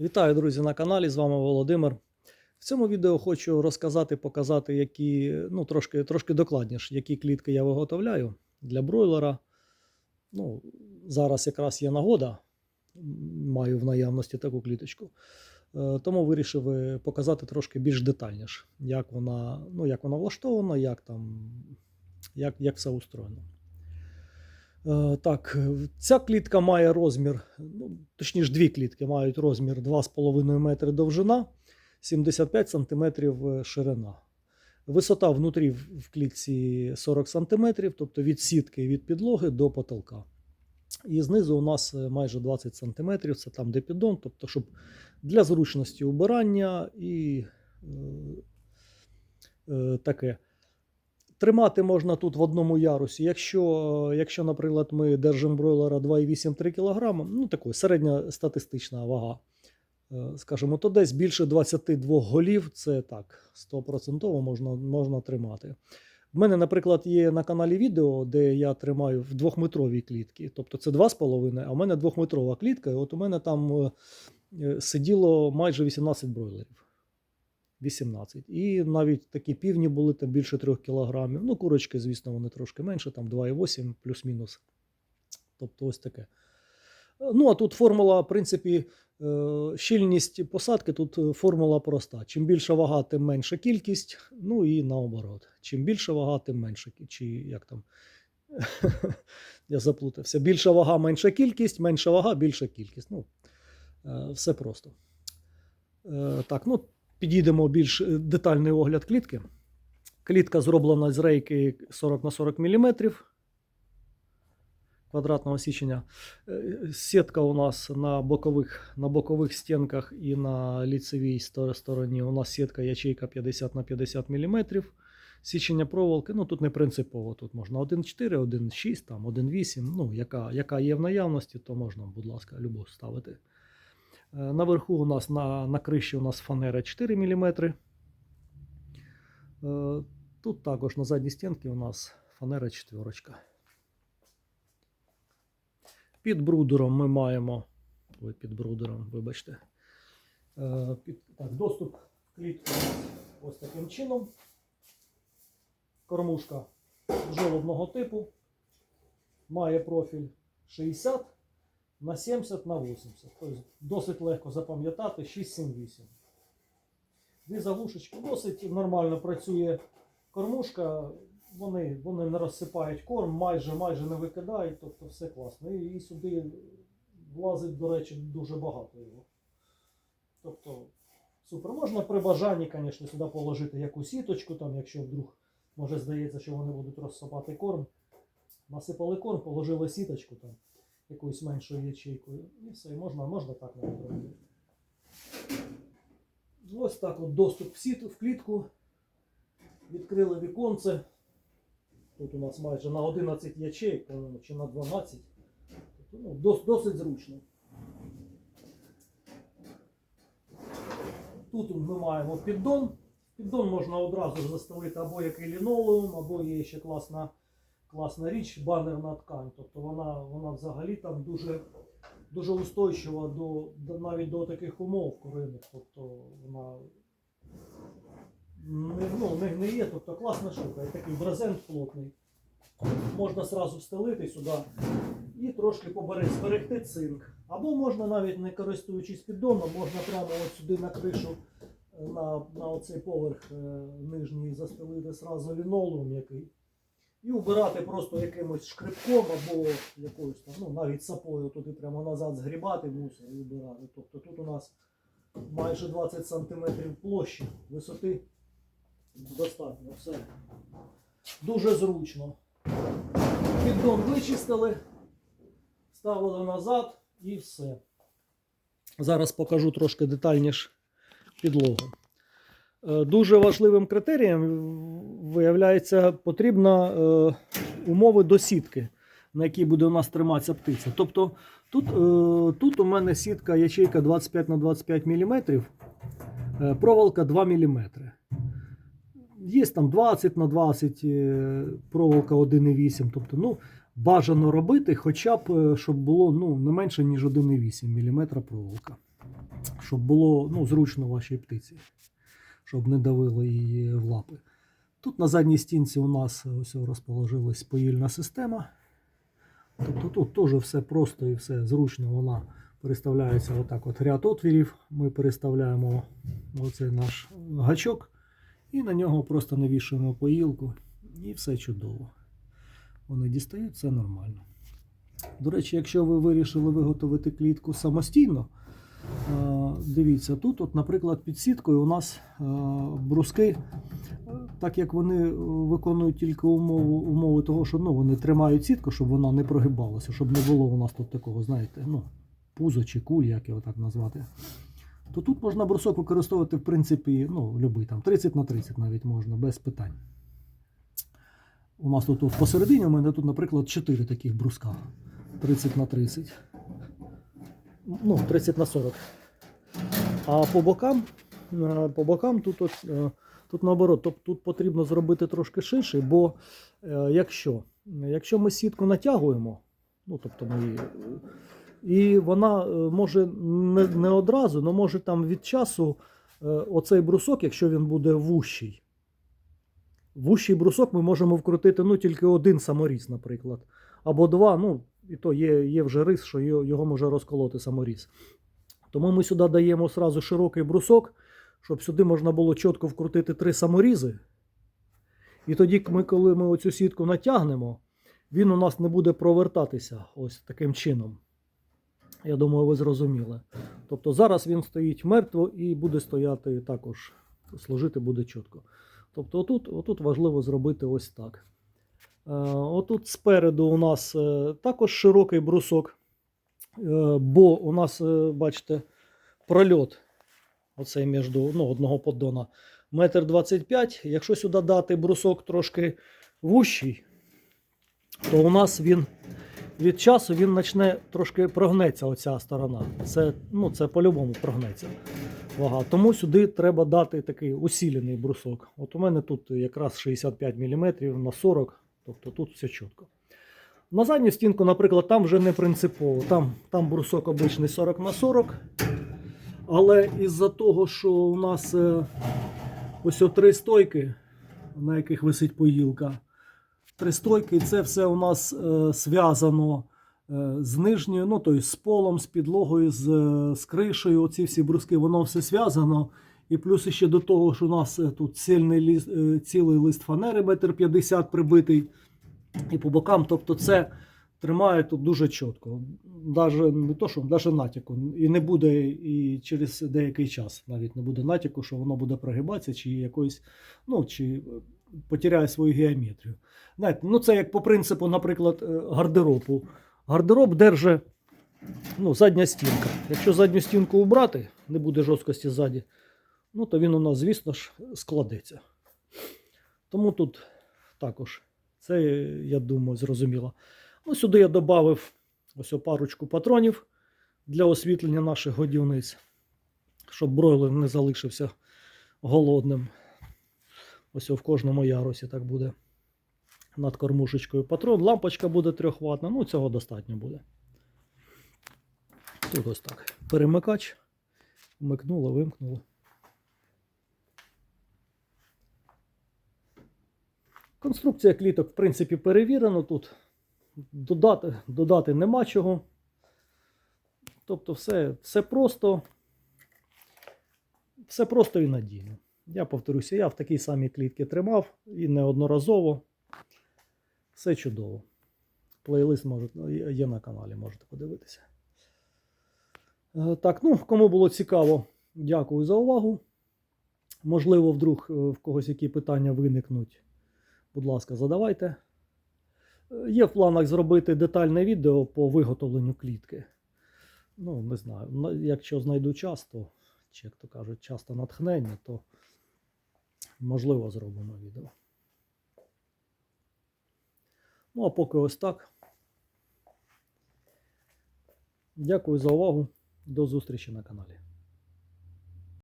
Вітаю, друзі, на каналі. З вами Володимир. В цьому відео хочу розказати, показати, які, ну, трошки, трошки докладніше, які клітки я виготовляю для бройлера. Ну, зараз якраз є нагода, маю в наявності таку кліточку. Е, Тому вирішив е, показати трошки більш детальніше, як вона, ну, як вона влаштована, як там, як, як все устроєно. Е, Так, е, ця клітка має розмір, ну, точніше, дві клітки мають розмір 2,5 метри довжина, 75 см ширина. Висота внутрі в клітці 40 см, тобто від сітки від підлоги до потолка. І знизу у нас е, майже 20 см, це там де піддон, тобто, щоб для зручності убирання і е, е, таке. Тримати можна тут в одному ярусі. Якщо, якщо наприклад, ми держимо бройлера 2,8-3 кг, ну такої середня статистична вага, е, скажімо, то десь більше 22 голів, це так, 100% можна, можна тримати. В мене, наприклад, є на каналі відео, де я тримаю в двохметровій клітці. Тобто це 2,5, а в мене двохметрова клітка, і от у мене там е, е, сиділо майже 18 бройлерів. 18. І навіть такі півні були там більше 3 кілограмів. Ну, курочки, звісно, вони трошки менше, там 2,8 плюс-мінус. Тобто ось таке. Е, Ну, а тут формула, в принципі, е, щільність посадки, тут формула проста. Чим більша вага, тим менша кількість. Ну і наоборот. Чим більша вага, тим менша Чи як там. Я заплутався. Більша вага, менша кількість, менша вага, більша кількість. Ну, е, все просто. Так, ну, підійдемо більш е, детальний огляд клітки. Клітка зроблена з рейки 40 на 40 мм квадратного січення. Е, Сітка у нас на бокових, на бокових стінках і на ліцевій стороні. У нас сітка ячейка 50 на 50 мм. Січення проволоки, ну тут не принципово. Тут можна 1,4, 1,6, там 1,8. Ну, яка, яка є в наявності, то можна, будь ласка, любу ставити. Наверху у нас на, на криші у нас фанера 4 мм. Е, Тут також на задній стінці у нас фанера четверочка. Під брудером ми маємо. Ой, під брудером, вибачте. Е, Під, так, доступ в клітку ось таким чином. Кормушка жолобного типу. Має профіль 60 на 70 на 80. Тобто досить легко запам'ятати 6-7-8. Дві заглушечки досить нормально працює кормушка. Вони, вони не розсипають корм, майже майже не викидають, тобто все класно. І, і сюди влазить, до речі, дуже багато його. Тобто, супер. Можна при бажанні, звісно, сюди положити якусь сіточку, там, якщо вдруг може здається, що вони будуть розсипати корм. Насипали корм, положили сіточку там якоюсь меншою ячейкою. І все, можна, можна так навіть робити. Ось так от доступ в сіту, в клітку. Відкрили віконце. Тут у нас майже на 11 ячеїк, по-моєму, чи на 12. Тобто, ну, дос, досить зручно. Тут ми маємо піддон. Піддон можна одразу ж застелити або який лінолеум, або є ще класна, класна річ, банерна ткань. Тобто вона, вона взагалі там дуже, дуже устойчива до, до, навіть до таких умов куриних. Тобто вона не, ну, не гниє, тобто класна штука. І такий брезент плотний. Можна сразу встелити сюди і трошки побере- зберегти цинк. Або можна навіть не користуючись піддоном, можна прямо от сюди на кришу, е, на, на оцей поверх е, нижній застелити сразу лінолеум який. І убирати просто якимось шкребком або якоюсь там, ну навіть сапою туди прямо назад згрібати мусор і убирати. Тобто тут у нас майже 20 см площі висоти достатньо. Все. Дуже зручно. Піддон вичистили, ставили назад і все. Зараз покажу трошки детальніше підлогу. Е, Дуже важливим критерієм виявляється потрібна е, умови до сітки, на якій буде у нас триматися птиця. Тобто тут, е, тут у мене сітка ячейка 25 на 25 мм, е, проволока 2 мм. Є там 20 на 20 е, проволока 1,8. Тобто, ну, бажано робити, хоча б, е, щоб було ну, не менше, ніж 1,8 мм проволока. щоб було ну, зручно вашій птиці, щоб не давило її в лапи. Тут на задній стінці у нас ось розположилась поїльна система. Тобто тут теж все просто і все зручно. Вона переставляється отак от ряд отвірів. Ми переставляємо оцей наш гачок і на нього просто навішуємо поїлку. І все чудово. Вони дістають, все нормально. До речі, якщо ви вирішили виготовити клітку самостійно, е, дивіться, тут, от, наприклад, під сіткою у нас е, бруски, е, так як вони е, виконують тільки умову, умови того, що ну, вони тримають сітку, щоб вона не прогибалася, щоб не було у нас тут такого, знаєте, ну, пузо чи куль, як його так назвати. То тут можна брусок використовувати, в принципі, ну, любий там 30 на 30 навіть можна, без питань. У нас тут, тут посередині, у мене тут, наприклад, 4 таких бруска. 30 на 30. Ну, 30 на 40. А по бокам, е, по бокам тут, от, е, тут наоборот, тобто тут потрібно зробити трошки ширше, бо е, якщо, якщо ми сітку натягуємо, ну тобто ми і вона може не, не одразу, але може там від часу оцей брусок, якщо він буде вущий, вущий брусок ми можемо вкрутити ну, тільки один саморіз, наприклад. Або два, ну, і то є, є вже рис, що його може розколоти саморіз. Тому ми сюди даємо сразу широкий брусок, щоб сюди можна було чітко вкрутити три саморізи. І тоді, коли ми оцю сітку натягнемо, він у нас не буде провертатися ось таким чином. Я думаю, ви зрозуміли. Тобто зараз він стоїть мертво і буде стояти також, служити буде чітко. Тобто, отут, отут важливо зробити ось так. Е, Отут спереду у нас е, також широкий брусок, бо у нас, е, бачите, прольот оцей між ну, одного поддона метр 25. Якщо сюди дати брусок трошки вущий, то у нас він від часу він почне трошки прогнеться оця сторона. Це, ну, це по-любому прогнеться вага. Тому сюди треба дати такий усілений брусок. От у мене тут якраз 65 мм на 40 Тобто тут все чітко. На задню стінку, наприклад, там вже не принципово. Там, там брусок обичний 40 на 40. Але із-за того, що у нас е, ось три стойки, на яких висить поїлка, три стойки, це все у нас е, зв'язано е, з нижньою, ну тобто з полом, з підлогою, з, е, з кришею. Оці всі бруски, воно все зв'язано. І плюс ще до того, що у нас е, тут цільний ліст, е, цілий лист фанери метр 50 прибитий і по бокам. Тобто це тримає тут дуже чітко. Даже не то, що даже натяку. І не буде і через деякий час навіть не буде натяку, що воно буде прогибатися, чи якоїсь, ну, чи потеряє свою геометрію. Знаєте, ну це як по принципу, наприклад, е, гардеробу. Гардероб держить ну, задня стінка. Якщо задню стінку убрати, не буде жорсткості ззаді ну то він у нас, звісно ж, складеться. Тому тут також це, я думаю, зрозуміло. Ну, Сюди я додав ось парочку патронів для освітлення наших годівниць, щоб бройлер не залишився голодним. Ось в кожному ярусі так буде над кормушечкою патрон. Лампочка буде трьохватна, ну цього достатньо буде. Тут ось так. Перемикач. Вмикнуло, вимкнуло. Конструкція кліток, в принципі, перевірена тут. Додати, додати нема чого. Тобто, все, все просто. Все просто і надійно. Я повторюся, я в такій самій клітці тримав і неодноразово. Все чудово. Плейлист може, є на каналі, можете подивитися. Е, Так, ну, кому було цікаво, дякую за увагу. Можливо, вдруг е, в когось які питання виникнуть. Будь ласка, задавайте. Е, Є в планах зробити детальне відео по виготовленню клітки. Ну, не знаю. Якщо знайду час, то, чи як то кажуть, часто натхнення, то можливо зробимо відео. Ну, а поки ось так. Дякую за увагу. До зустрічі на каналі.